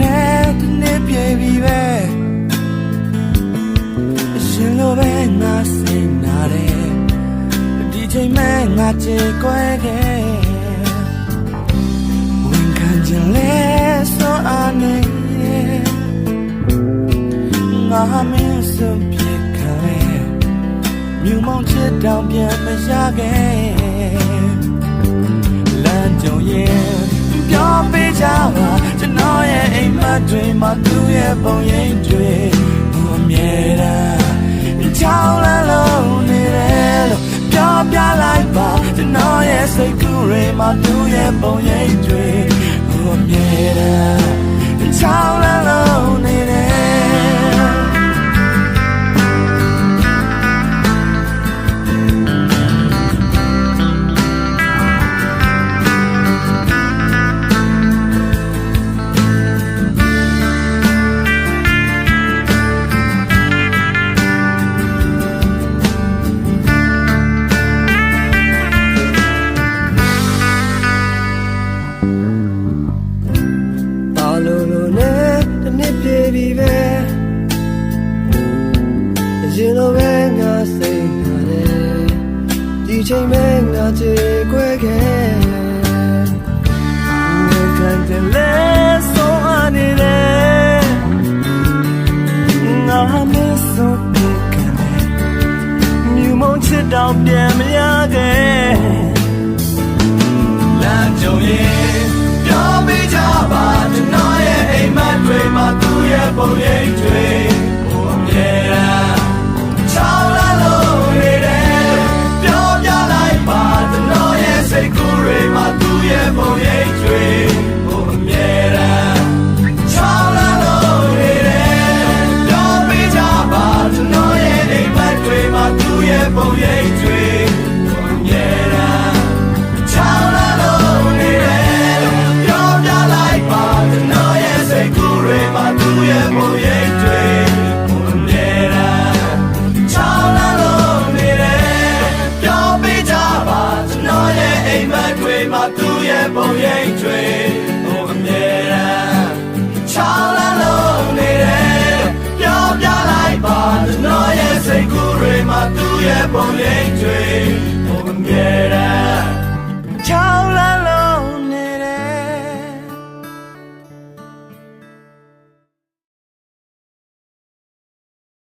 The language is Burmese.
နဲ့တနေ့ပြေပြီပဲအရှင်လိုပဲငါစိတ်နာတယ်ဒီချိန်မဲ့ငါချေကွဲခဲ့ဝင်ခံချင်လဲဆိုအနေငါမင်းစွန်ပြေခံလဲမြူမောင်ချစ်တောင်ပြန်မရခဲ့ ရဲ့အိမ်မက်တွေမှာသူ့ရဲ့ပုံရိပ်တွေသူအမြဲတမ်းချောင်းလန်းလုံးနေတယ်လို့ပြောပြလိုက်ပါကျွန်တော်ရဲ့စိတ်ကူးတွေမှာသူ့ရဲ့ပုံရိပ်တွေ ချိန်ပဲငါချေခွဲခဲ့ငါခံတယ်လဲဆိုအနေနဲ့ငါမစိုးပြခံတယ်မြူမုံချစ်တောင်ပြန်မရခဲ့လမ်းကြုံရ ပုံရိပ်တွေဘုံအမြဲတမ်းချောင်းလာလို့နေတယ်လို့ပြောပြလိုက်ပါကျွန်တော်ရဲ့စိတ်ကူးတွေမှာသူ့ရဲ့ပုံရိပ်တွေပုံနေတာချောင်းလာလို့နေတယ်ပြောပြကြပါကျွန်တော်ရဲ့အိမ်မက်တွေမှာသူ့ရဲ့ပုံရိပ်တွေ